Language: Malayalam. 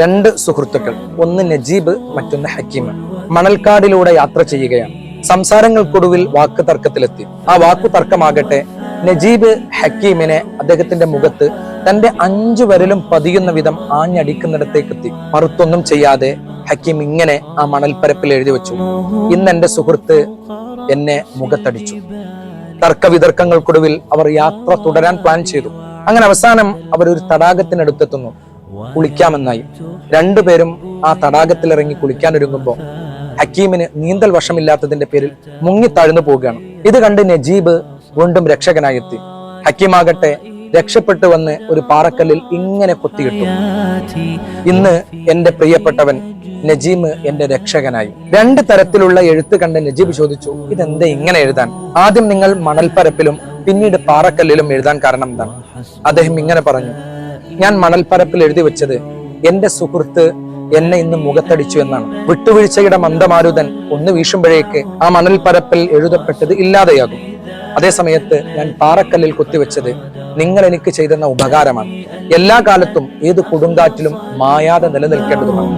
രണ്ട് സുഹൃത്തുക്കൾ ഒന്ന് നജീബ് മറ്റൊന്ന് ഹക്കീം. മണൽക്കാടിലൂടെ യാത്ര ചെയ്യുകയാണ്. സംസാരങ്ങൾക്കൊടുവിൽ വാക്ക് തർക്കത്തിലെത്തി. ആ വാക്കു തർക്കമാകട്ടെ നജീബ് ഹക്കീമിനെ അദ്ദേഹത്തിന്റെ മുഖത്ത് തന്റെ അഞ്ചു വരലും പതിയുന്ന വിധം ആഞ്ഞടിക്കുന്നിടത്തേക്ക് എത്തി മറുത്തൊന്നും ചെയ്യാതെ ഹക്കീം ഇങ്ങനെ ആ മണൽപ്പരപ്പിൽ എഴുതി വെച്ചു. ഇന്ന് എന്റെ സുഹൃത്ത് എന്നെ മുഖത്തടിച്ചു. തർക്ക വിതർക്കങ്ങൾക്കൊടുവിൽ അവർ യാത്ര തുടരാൻ പ്ലാൻ ചെയ്തു. അങ്ങനെ അവസാനം അവർ ഒരു തടാകത്തിനടുത്തെത്തുന്നു. കുളിക്കാമെന്നായി. രണ്ടുപേരും ആ തടാകത്തിലിറങ്ങി കുളിക്കാനൊരുങ്ങുമ്പോൾ ഹക്കീമിന് നീന്തൽ വശമില്ലാത്തതിന്റെ പേരിൽ മുങ്ങി താഴ്ന്നു പോവുകയാണ്. ഇത് കണ്ട് നജീബ് വീണ്ടും രക്ഷകനായെത്തി. ഹക്കീമാകട്ടെ രക്ഷപ്പെട്ടു വന്ന് ഒരു പാറക്കല്ലിൽ ഇങ്ങനെ കൊത്തിയിട്ടു. ഇന്ന് എന്റെ പ്രിയപ്പെട്ടവൻ നജീം എന്റെ രക്ഷകനായി. രണ്ട് തരത്തിലുള്ള എഴുത്ത് കണ്ട് നജീബ് ചോദിച്ചു ഇതെന്താ ഇങ്ങനെ എഴുതാൻ? ആദ്യം നിങ്ങൾ മണൽപ്പരപ്പിലും പിന്നീട് പാറക്കല്ലിലും എഴുതാൻ കാരണം എന്താണ്? അദ്ദേഹം ഇങ്ങനെ പറഞ്ഞു ഞാൻ മണൽപ്പരപ്പിൽ എഴുതി വെച്ചത് എന്റെ സുഹൃത്ത് എന്നെ ഇന്ന് മുഖത്തടിച്ചു എന്നാണ്. വിട്ടുവീഴ്ചയുടെ മന്ദമാരുതൻ ഒന്ന് വീശുമ്പോഴേക്ക് ആ മണൽപ്പരപ്പിൽ എഴുതപ്പെട്ടത് ഇല്ലാതെയാകും. അതേ സമയത്ത് ഞാൻ പാറക്കല്ലിൽ കുത്തിവെച്ചത് നിങ്ങൾ എനിക്ക് ചെയ്തെന്ന ഉപകാരമാണ്. എല്ലാ കാലത്തും ഏത് കൊടുങ്കാറ്റിലും മായാതെ നിലനിൽക്കേണ്ടതുമാണ്.